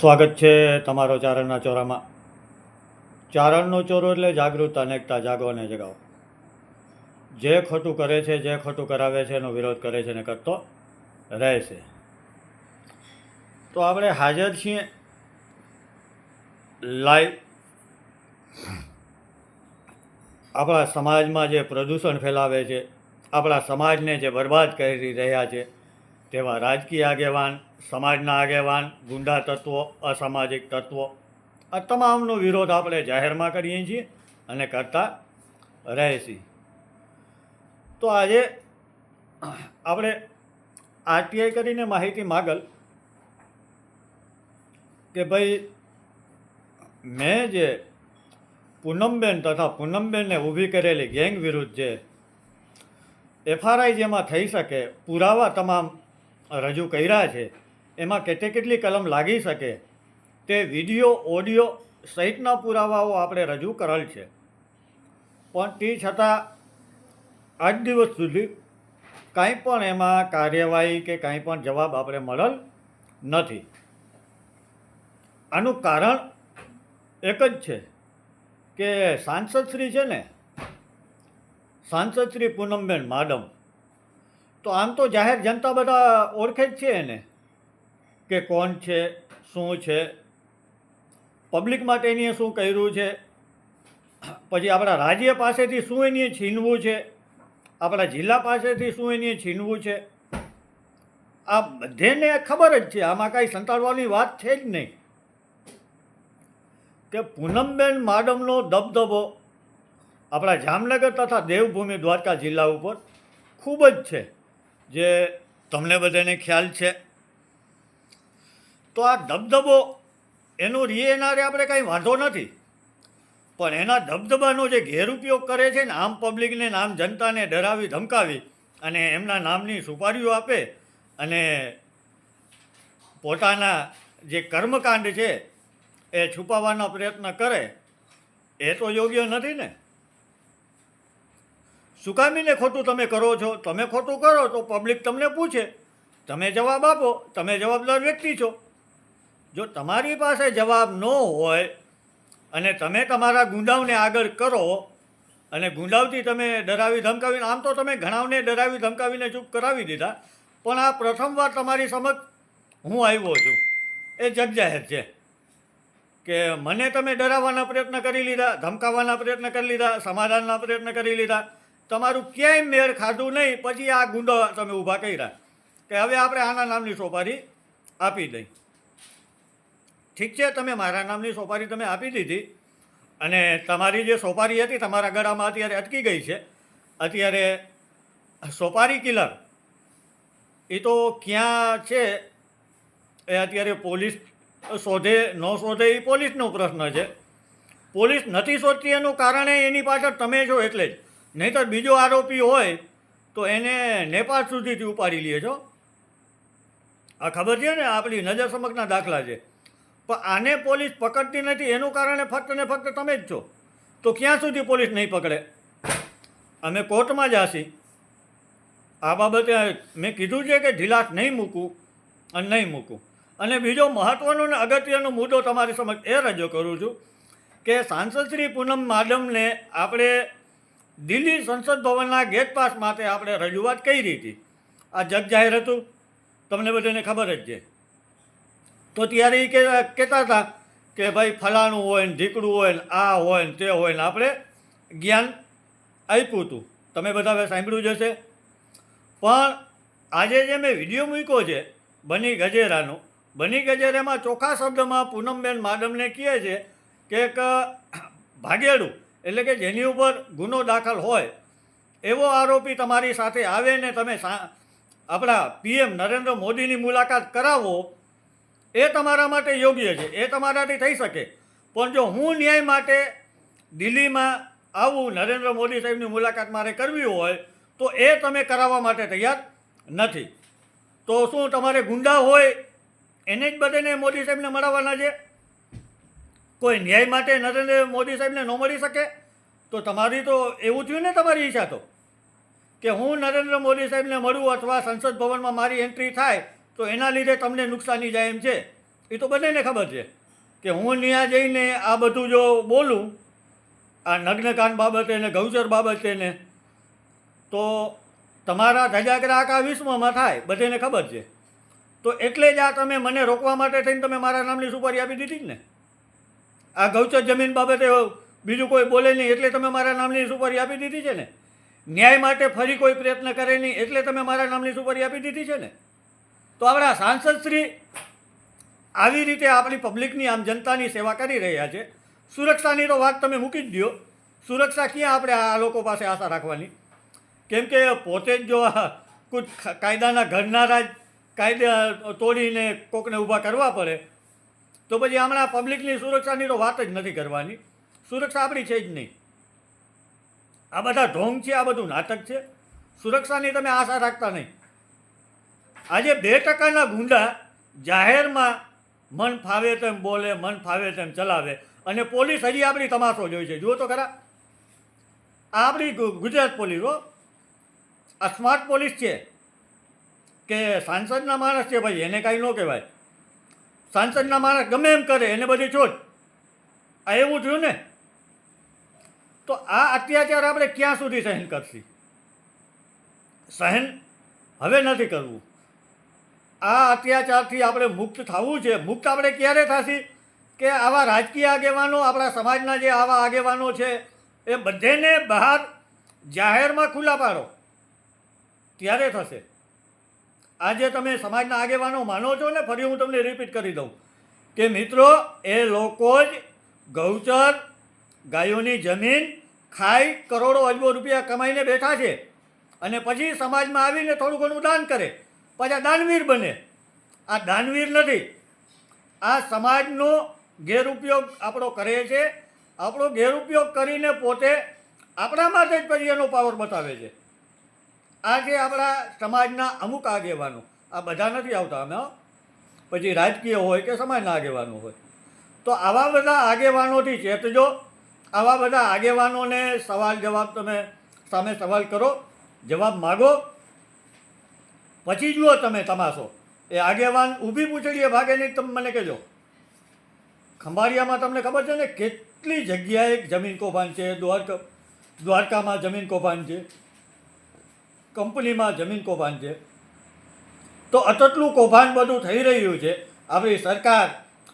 સ્વાગત છે તમારો ચારણના ચોરામાં. ચારણનો ચોરો એટલે જાગૃત અનેકતા જાગો અને જગાવો. જે ખોટું કરે છે, જે ખોટું કરાવે છે, એનો વિરોધ કરે છે ને કરતો રહેશે. તો આપણે હાજર છીએ લાઈવ આપણા સમાજમાં જે પ્રદૂષણ ફેલાવે છે, આપણા સમાજને જે બરબાદ કરી રહ્યા છે તેવા રાજકીય આગેવાન, સમાજના આગેવાન, ગુંડા તત્વો, અસામાજિક તત્વો, આ તમામનો વિરોધ આપણે જાહેરમાં કરીએ છીએ અને કરતા રહે છીએ. તો આજે આપણે આરટીઆઈ કરીને માહિતી માગલ કે ભાઈ, મેં જે પૂનમબેન તથા પૂનમબેનને ઊભી કરેલી ગેંગ વિરુદ્ધ જે એફઆરઆઈ જેમાં થઈ શકે, પુરાવા તમામ રજૂ કર્યા છે. એમાં કેટલી કેટલી કલમ લાગી શકે? તે વીડિયો, ઓડિયો સહિતના પુરાવાઓ આપણે રજૂ કરેલ છે. પણ તે છતાં, આજ દિવસ સુધી કાંઈ પણ એમાં કાર્યવાહી કે કાંઈ પણ જવાબ આપણે મળેલ નથી. આનું કારણ એક જ છે કે સાંસદશ્રી છે ને, સાંસદશ્રી પૂનમબેન માડમ તો આમ તો જાહેર જનતા બધા ઓળખે જ છે એને કે કોણ છે, શું છે પબ્લિક માટે એની શું કર્યું છે. પછી આપણા રાજ્ય પાસેથી શું એની છીનવું છે, આપણા જિલ્લા પાસેથી શું એની છીનવું છે. આ બધેને ખબર જ છે, આમાં કાંઈ સંતાડવાની વાત છે જ નહીં. કે પૂનમબેન માડમનો દબદબો આપણા જામનગર તથા દેવભૂમિ દ્વારકા જિલ્લા ઉપર ખૂબ જ છે. જે તમને બધાને ખ્યાલ છે. તો આ ધબધબો એનું રિએનારે આપણે કાંઈ વાંધો નથી. પણ એના ધબધબાનો જે ગેરઉપયોગ કરે છે ને આમ પબ્લિકને આમ જનતાને ડરાવી, ધમકાવી અને એમના નામની સુપારીઓ આપે અને પોતાના જે કર્મકાંડ છે એ છુપાવવાનો પ્રયત્ન કરે, એ તો યોગ્ય નથી ને? સુકામીને ખોટું તમે કરો છો, તમે ખોટું કરો તો પબ્લિક તમને પૂછે. તમે જવાબ આપો, તમે જવાબદાર વ્યક્તિ છો. જો તમારી પાસે જવાબ ન હોય અને તમે તમારા ગુંડાઓને આગળ કરો અને ગુંડાવથી તમે ડરાવી ધમકાવીને, આમ તો તમે ઘણાઓને ડરાવી ધમકાવીને ચૂપ કરાવી દીધા, પણ આ પ્રથમવાર તમારી સમક્ષ હું આવ્યો છું. એ જગજાહેર છે કે મને તમે ડરાવવાના પ્રયત્ન કરી લીધા, ધમકાવવાના પ્રયત્ન કરી લીધા, સમાધાનના પ્રયત્ન કરી લીધા તમારું ક્યાંય મેળ ખાધું નહીં, પછી આ ગુંડો તમે ઊભા કર્યા. કે હવે આપણે આના નામની સોપારી આપી દઈ. ઠીક છે, તમે મારા નામની સોપારી તમે આપી દીધી. અને તમારી જે સોપારી હતી, તમારા ગળામાં અત્યારે અટકી ગઈ છે. અત્યારે સોપારી કિલર, એ તો ક્યાં છે? એ અત્યારે પોલીસ શોધે, ન શોધે, એ પોલીસનો પ્રશ્ન છે. પોલીસ નથી શોધતી, એનું કારણે એની પાછળ તમે છો એટલે જ. નહીંતર બીજો આરોપી હોય તો એને નેપાળ સુધીથી ઉપાડી લે છો. આ ખબર છે ને, આપણી નજર સમક્ષના દાખલા છે. પણ આને પોલીસ પકડતી નથી, એનું કારણે ફક્ત ને ફક્ત તમે જ છો. તો ક્યાં સુધી પોલીસ નહીં પકડે? અમે કોર્ટમાં જાશી આ બાબતે મેં કીધું છે કે ઢીલાસ નહીં મૂકું અને નહીં મૂકું. અને બીજો મહત્ત્વનો ને અગત્યનો મુદ્દો તમારી સમક્ષ એ રજૂ કરું છું કે સાંસદ શ્રી પૂનમ માડમને આપણે દિલ્હી સંસદ ભવનના ગેટ પાસ માટે આપણે રજૂઆત કરી હતી. આ જગજાહેર હતું. તમને બધાને ખબર જ છે. તો ત્યારે એ કહેતા હતા કે ભાઈ ફલાણું હોય ને ઢીકડું હોય ને આ હોય ને તે હોય ને આપણે જ્ઞાન આપ્યું હતું. તમે બધા હવે સાંભળ્યું જ હશે. પણ આજે જે મેં વીડિયો મૂક્યો છે, બની ગજેરાનો, બની ગજેરામાં ચોખ્ખા શબ્દમાં પૂનમબેન માડમને કહે છે કે એક ભાગેડું. એટલે કે જેની ઉપર ગુનો દાખલ હોય, એવો આરોપી તમારી સાથે આવે ને તમે આપણા પીએમ નરેન્દ્ર મોદીની મુલાકાત કરાવો, એ તમારા માટે યોગ્ય છે. એ તમારાથી થઈ શકે. પણ જો હું ન્યાય માટે દિલ્હીમાં આવું નરેન્દ્ર મોદી સાહેબની મુલાકાત મારે કરવી હોય, તો એ તમે કરાવવા માટે તૈયાર નથી. તો શું તમારે ગુંડા હોય, એને જ બધાને મોદી સાહેબને મળવાના છે? કોઈ ન્યાય માટે નરેન્દ્ર મોદી સાહેબને ન મળી શકે? તો તમારી તો એવું થયું ને તમારી ઈચ્છા તો? કે હું નરેન્દ્ર મોદી સાહેબને મળું અથવા સંસદ ભવનમાં મારી એન્ટ્રી થાય, તો એના લીધે તમને નુકસાની જાય એમ છે? એ તો બધાને ખબર છે. કે હું ત્યાં જઈને આ બધું જો બોલું, આ નગ્નકાંડ બાબતે ને ગૌચર બાબતે ને, તો તમારા ધજાગરા આખા વિશ્વમાં થાય, બધાને ખબર છે. તો એટલે જ આ તમે મને રોકવા માટે થઈને તમે મારા નામની સુપારી આપી દીધી જ ને? આ ગૌચર જમીન બાબતે બીજું કોઈ બોલે નહીં, એટલે તમે મારા નામની સુપારી આપી દીધી છે ને? ન્યાય માટે ફરી કોઈ પ્રયત્ન કરે નહીં, એટલે તમે મારા નામની સુપારી આપી દીધી છે ને? તો આપણા સાંસદશ્રી આવી રીતે આપણી પબ્લિકની આમ જનતાની સેવા કરી રહ્યા છે. સુરક્ષાની તો વાત તમે મૂકી જ દો સુરક્ષા ક્યાં આપણે આ લોકો પાસે આશા રાખવાની? કેમ કે પોતે જ જો કુછ કાયદાના ઘરના રાજ કાયદા તોડીને કોકને ઊભા કરવા પડે તો પછી હમણાં પબ્લિકની સુરક્ષાની તો વાત જ નથી કરવાની. સુરક્ષા આપણી છે જ નહીં. આ બધા ઢોંગ છે, આ બધું નાટક છે. સુરક્ષાની તમે આશા રાખતા નહીં. આજે બે ટકાના ગુંડા જાહેરમાં મન ફાવે તેમ બોલે, મન ફાવે તેમ ચલાવે અને પોલીસ હજી આપણી તમાશો જોઈ છે. જુઓ તો ખરા. આ આપણી ગુજરાત પોલીસ હો. આ સ્માર્ટ પોલીસ છે. કે સાંસદના માણસ છે, ભાઈ, એને કાંઈ ન કહેવાય. સાંસદના માણસ ગમે એમ કરે, એને બધી છૂટ આ એવું થયું ને, તો આ અત્યાચાર આપણે ક્યાં સુધી સહન કરશી? સહન હવે નથી કરવું. આ અત્યાચારથી આપણે મુક્ત થવું છે. મુક્ત આપણે ક્યારે થશી? કે આવા રાજકીય આગેવાનો, આપણા સમાજના જે આવા આગેવાનો છે, એ બધેને બહાર જાહેરમાં ખુલ્લા પાડો. ત્યારે થશે. આજે તમે સમાજના આગેવાનો માનો છો ને, ફરી હું તમને રિપીટ કરી દઉં. કે મિત્રો, એ લોકો જ ગૌચર ગાયોની જમીન ખાઈ કરોડો અજબો રૂપિયા કમાઈને બેઠા છે. અને પછી સમાજમાં આવીને થોડું ઘણું દાન કરે. પાછા દાનવીર બને. આ દાનવીર નથી. આ સમાજનો ગેરઉપયોગ આપણો કરે છે. આપણો ગેરઉપયોગ કરીને પોતે આપણા માટે જ પછી એનો પાવર બતાવે છે. આ છે આપણા સમાજના અમુક આગેવાનો, આ બધા નથી આવતા અમે. પછી રાજકીય હોય કે સમાજના આગેવાનો હોય. તો આવા બધા આગેવાનોથી ચેતજો, આવા બધા આગેવાનોને સવાલ જવાબ તમે સામે સવાલ કરો, જવાબ માગો. પછી જુઓ તમે તમાશો. એ આગેવાન ઊભી પૂછડીએ ભાગે નહીં, તમે મને કહેજો. ખંભાળિયામાં તમને ખબર છે ને કેટલી જગ્યાએ જમીન કૌભાંડ છે, દ્વારકા, દ્વારકામાં જમીન કૌભાંડ છે? કંપનીમાં જમીન કૌભાંડ છે. તો અતટલું કૌભાંડ બધું થઈ રહ્યું છે. આપણી સરકાર,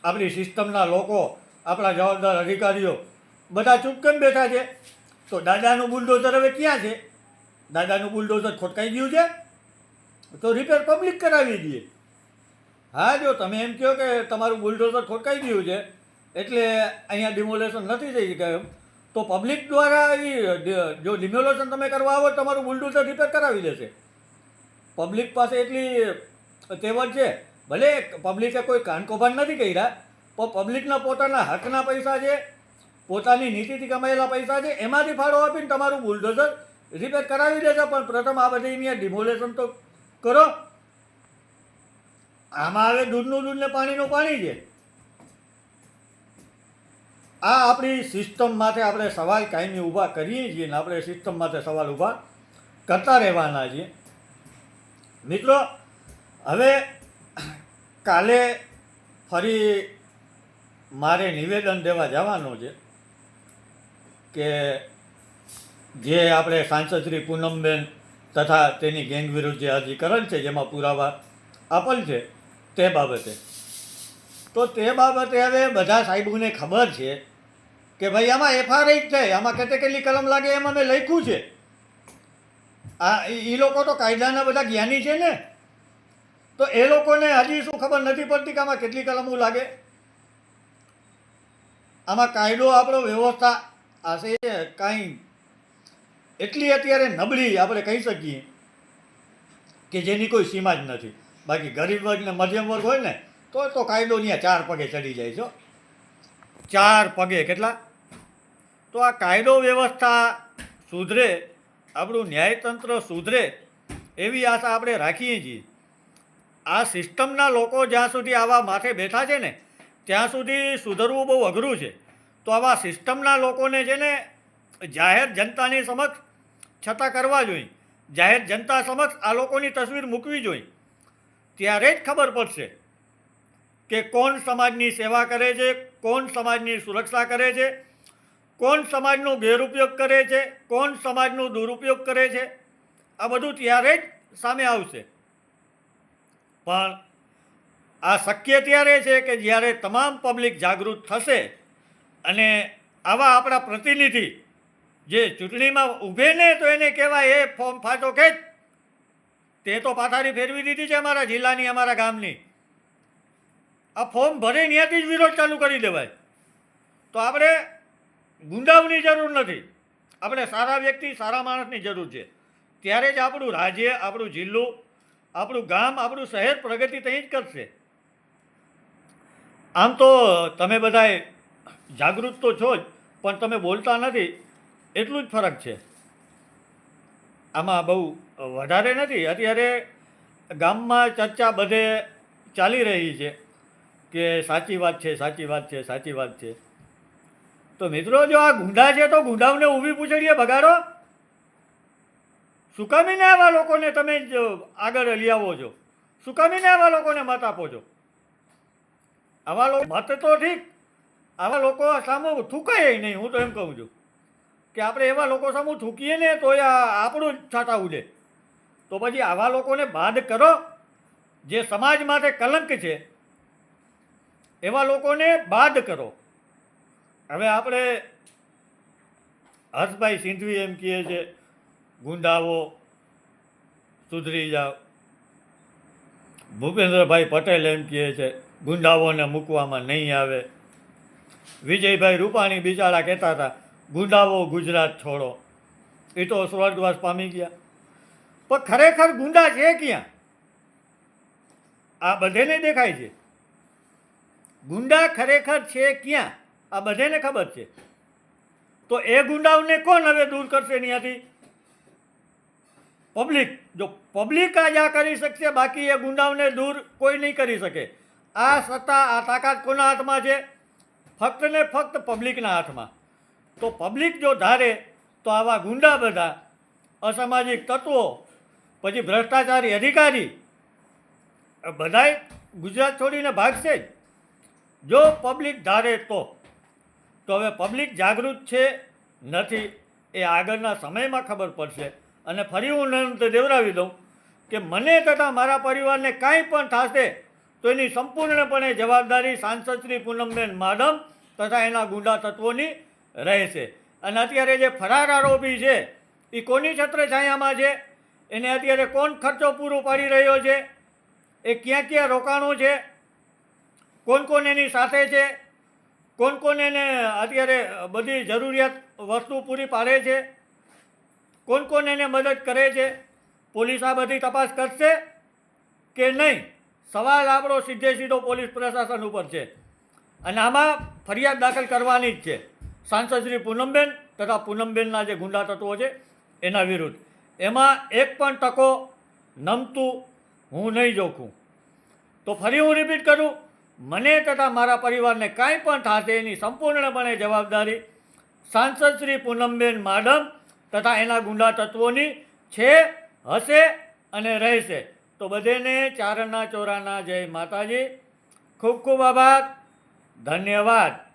આપણી સિસ્ટમના લોકો, આપણા જવાબદાર અધિકારીઓ બધા ચૂપ કેમ બેઠા છે? તો દાદાનું બુલડોઝર હવે ક્યાં છે? દાદાનું બુલડોઝર ખોટકાઈ ગયું છે? તો રિપેર પબ્લિક કરાવી દઈએ. હા, જો તમે એમ કહો કે તમારું બુલડોઝર ખોટકાઈ ગયું છે, એટલે અહીંયા ડિમોલેશન નથી થઈ ગયું તો પબ્લિક દ્વારા એ જો ડિમોલેશન તમે કરવા આવો તમારું બુલડોઝર રિપેર કરાવી દેશે. પબ્લિક પાસે એટલી તેવડ છે, ભલે પબ્લિકે કોઈ કાન કૌભાંડ નથી કર્યા, પણ પબ્લિકના પોતાના હકના પૈસા છે, પોતાની નીતિથી કમાયેલા પૈસા છે, એમાંથી ફાળો આપીને તમારું બુલડોઝર રિપેર કરાવી દેશે. પણ પ્રથમ આ બધી ડિમોલેશન તો કરો. આમાં હવે દૂધનું દૂધ ને પાણીનું પાણી છે. આ આપણી સિસ્ટમ માટે આપણે સવાલ કાયમી ઊભા કરીએ છીએ ને આપણે સિસ્ટમ માટે સવાલ ઊભા કરતા રહેવાના છીએ. મિત્રો, હવે કાલે ફરી મારે નિવેદન દેવા જવાનું છે કે જે આપણે સાંસદ શ્રી પૂનમબેન તથા તેની ગેંગ વિરુદ્ધ જે અધિકરણ છે, જેમાં પુરાવા આપેલ છે, તે બાબતે. તો તે બાબતે હવે બધા સાહેબોને ખબર છે કે ભાઈ, આમાં એફઆરઆઈ જ છે, આમાં કેટલી કેટલી કલમ લાગે, એમાં મેં લખ્યું છે. આ એ લોકો તો કાયદાના બધા જ્ઞાની છે ને. તો એ લોકોને હજી શું ખબર નથી પડતી કે આમાં કેટલી કલમો લાગે. આમાં કાયદો, આપણો વ્યવસ્થા આશે કાંઈ એટલી અત્યારે નબળી આપણે કહી શકીએ કે જેની કોઈ સીમા જ નથી. બાકી ગરીબ વર્ગ ને મધ્યમ વર્ગ હોય ને, તો તો કાયદો ત્યાં ચાર પગે ચડી જાય છો ચાર પગે કેટલા? તો આ કાયદો વ્યવસ્થા સુધરે, આપણું ન્યાયતંત્ર સુધરે એવી આશા આપણે રાખીએ છીએ. આ સિસ્ટમના લોકો જ્યાં સુધી આવા માથે બેઠા છે ને, ત્યાં સુધી સુધરવું બહુ અઘરું છે. તો આવા સિસ્ટમના લોકોને છે ને, જાહેર જનતાની સમક્ષ છતાં કરવા જોઈએ. જાહેર જનતા સમક્ષ આ લોકોની તસવીર મૂકવી જોઈએ. ત્યારે જ ખબર પડશે કે કોણ સમાજની સેવા કરે છે, કોણ સમાજની સુરક્ષા કરે છે કોણ સમાજનો ગેરઉપયોગ કરે છે? કોણ સમાજનો દુરુપયોગ કરે છે? આ બધું ત્યારે જ સામે આવશે. પણ આ શક્ય ત્યારે છે કે જ્યારે તમામ પબ્લિક જાગૃત થશે અને આવા આપણા પ્રતિનિધિ જે ચૂંટણીમાં ઊભે ને તો એને કહેવાય, એ ફોર્મ ફાટો ખેંચ. તે તો પાથારી ફેરવી દીધી છે અમારા જિલ્લાની, અમારા ગામની. આ ફોર્મ ભરે ત્યાંથી જ વિરોધ ચાલુ કરી દેવાય. તો આપણે ગુંડાવની જરૂર નથી. આપણે સારા વ્યક્તિ, સારા માણસની જરૂર છે. ત્યારે જ આપણું રાજ્ય, આપણું જિલ્લું, આપણું ગામ, આપણું શહેર પ્રગતિ ત્યાં જ કરશે. આમ તો તમે બધાએ જાગૃત તો છો જ, પણ તમે બોલતા નથી, એટલું જ ફરક છે. આમાં બહુ વધારે નથી. અત્યારે ગામમાં ચર્ચા બધે ચાલી રહી છે કે સાચી વાત છે, સાચી વાત છે, સાચી વાત છે. તો મિત્રો, જો આ ગુંડા છે તો ગુંડાઓને ઊભી પૂછડીએ બગાડો. સુકામીને આવા લોકોને તમે આગળ લઈ આવો છો? સુકામીને આવા લોકોને મત આપો છો? આવા લોકો મત તો ઠીક, આવા લોકો સામે થૂકાય નહીં, હું તો એમ કહું છું. કે આપણે એવા લોકો સામે થૂકીએ ને તો આપણું જ છાતા ઉડે તો પછી આવા લોકોને બાદ કરો. જે સમાજ માટે કલંક છે, એવા લોકોને બાદ કરો. હવે આપણે હર્ષભાઈ સિંધવી એમ કહે છે ગુંડાઓ સુધરી જાઓ. ભૂપેન્દ્રભાઈ પટેલ એમ કહે છે ગુંડાઓને મૂકવામાં નહીં આવે. વિજયભાઈ રૂપાણી બિચારા કહેતા હતા ગુંડાઓ ગુજરાત છોડો. એ તો સ્વર્ગવાસ પામી ગયા. પણ ખરેખર ગુંડા છે ક્યાં? આ બધેને દેખાય છે. ગુંડા ખરેખર છે ક્યાં? આ બધાને ખબર છે. તો એ ગુંડાઓને કોણ હવે દૂર કરશે ત્યાંથી પબ્લિક. જો પબ્લિક આ જા કરી શકશે, બાકી એ ગુંડાઓને દૂર કોઈ નહીં કરી શકે. આ સત્તા, આ તાકાત કોના હાથમાં છે? ફક્ત ને ફક્ત પબ્લિકના હાથમાં. તો પબ્લિક જો ધારે, તો આવા ગુંડા બધા અસામાજિક તત્વો, પછી ભ્રષ્ટાચારી અધિકારી બધાય ગુજરાત છોડીને ભાગશે જ. જો પબ્લિક ધારે તો. તો હવે પબ્લિક જાગૃત છે? નથી. એ આગળના સમયમાં ખબર પડશે. અને ફરી હું નંત દેવરાવી દઉં કે મને તથા મારા પરિવારને કાંઈ પણ થશે, તો એની સંપૂર્ણપણે જવાબદારી સાંસદ શ્રી પૂનમબેન માડમ તથા એના ગુંડા તત્વોની રહેશે. અને અત્યારે જે ફરાર આરોપી છે એ કોની છત્રછાયામાં છે? એને અત્યારે કોણ ખર્ચો પૂરો પાડી રહ્યો છે? એ ક્યાં ક્યાં રોકાણો છે? કોણ કોણ એની સાથે છે? કોણ કોણ એને અત્યારે બધી જરૂરિયાત વસ્તુ પૂરી પાડે છે? કોણ કોણ એને મદદ કરે છે? પોલીસ આ બધી તપાસ કરશે કે નહીં? સવાલ આપણો સીધે સીધો પોલીસ પ્રશાસન ઉપર છે. અને આમાં ફરિયાદ દાખલ કરવાની જ છે. સાંસદ શ્રી પૂનમબેન તથા પૂનમબેનના જે ગુંડા તત્વો છે, એના વિરુદ્ધ. એમાં એક પણ તકો નમતું હું નહીં જોખું. તો ફરી હું રિપીટ કરું? મને તથા મારા પરિવારને કાંઈ પણ થશે એની સંપૂર્ણપણે જવાબદારી સાંસદ શ્રી પૂનમબેન માડમ તથા એના ગુંડા તત્વોની છે, હશે અને રહેશે. તો બધેને ચારણના ચોરાના જય માતાજી. ખૂબ ખૂબ આભાર. ધન્યવાદ.